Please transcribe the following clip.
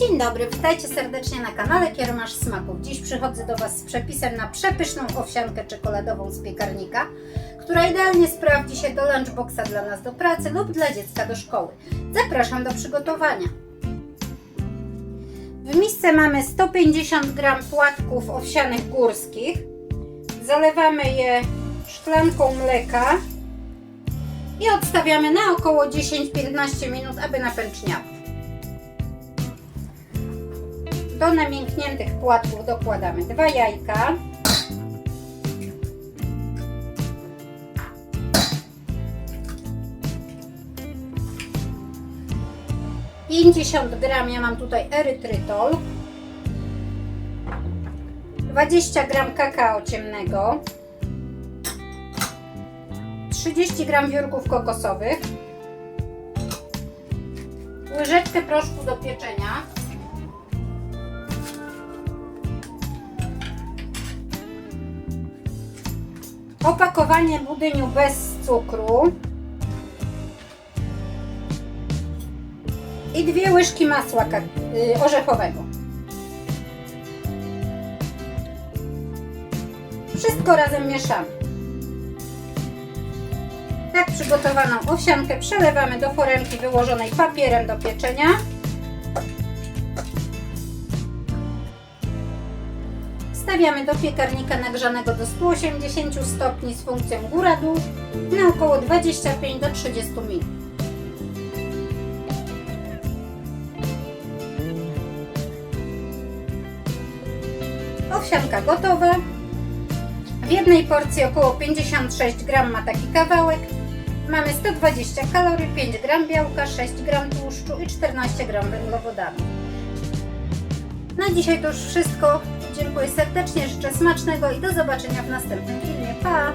Dzień dobry, witajcie serdecznie na kanale Kierumasz Smaków. Dziś przychodzę do Was z przepisem na przepyszną owsiankę czekoladową z piekarnika, która idealnie sprawdzi się do lunchboxa dla nas do pracy lub dla dziecka do szkoły. Zapraszam do przygotowania. W misce mamy 150 g płatków owsianych górskich. Zalewamy je szklanką mleka i odstawiamy na około 10-15 minut, aby napęczniały. Do namiękniętych płatków dokładamy dwa jajka. Pięćdziesiąt gram ja mam tutaj erytrytol. 20 gram kakao ciemnego. 30 gram wiórków kokosowych. Łyżeczkę proszku do pieczenia. Opakowanie budyniu bez cukru. I dwie łyżki masła y, orzechowego. Wszystko razem mieszamy. Tak przygotowaną owsiankę przelewamy do foremki wyłożonej papierem do pieczenia. Stawiamy do piekarnika nagrzanego do 180 stopni z funkcją góra-dół na około 25 do 30 minut. Owsianka gotowa. W jednej porcji około 56 gram ma taki kawałek. Mamy 120 kalorii, 5 gram białka, 6 gram tłuszczu i 14 gram węglowodanów. Na dzisiaj to już wszystko. Dziękuję serdecznie, życzę smacznego i do zobaczenia w następnym filmie. Pa!